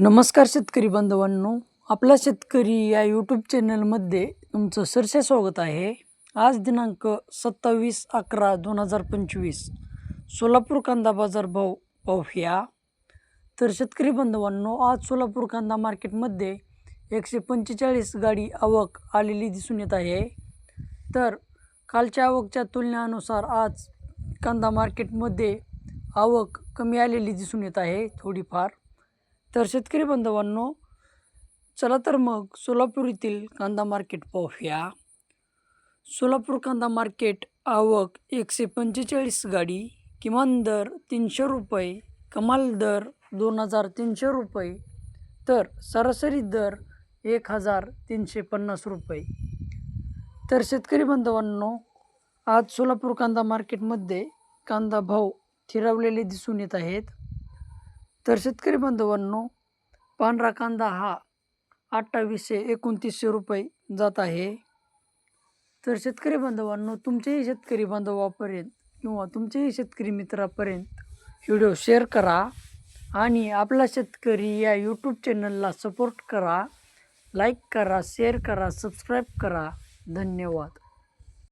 नमस्कार शेतकरी बांधवांनो. आपला शेतकरी या यूट्यूब चॅनलमध्ये तुमचं सरसे स्वागत आहे. आज दिनांक सत्तावीस अकरा दोन हजार पंचवीस. सोलापूर कांदा बाजार भाव पाहूया. तर शेतकरी बांधवांनो आज सोलापूर कांदा मार्केटमध्ये एकशे पंचेचाळीस गाडी आवक आलेली दिसून येत आहे. तर कालच्या आवकच्या तुलनेनुसार आज कांदा मार्केटमध्ये आवक कमी आलेली दिसून येत आहे थोडीफार. तर शेतकरी बांधवांनो चला तर मग सोलापूर येथील कांदा मार्केट पाहूया. सोलापूर कांदा मार्केट आवक एकशे पंचेचाळीस गाडी किमान दर तीनशे रुपये कमाल दर दोन हजार तीनशे रुपये तर सरासरी दर एक हजार तीनशे पन्नास रुपये. तर शेतकरी बांधवांनो आज सोलापूर कांदा मार्केटमध्ये कांदा भाव थिरावलेले दिसून येत आहेत. तर शेतकरी बांधवांनो पांढरा कांदा हा अठ्ठावीसशे एकोणतीसशे रुपये जात आहे. तर शेतकरी बांधवांनो तुमचेही शेतकरी बांधवापर्यंत किंवा तुमचेही शेतकरी मित्रापर्यंत व्हिडिओ शेअर करा आणि आपला शेतकरी या यूट्यूब चॅनलला सपोर्ट करा लाईक करा शेअर करा सबस्क्राईब करा. धन्यवाद.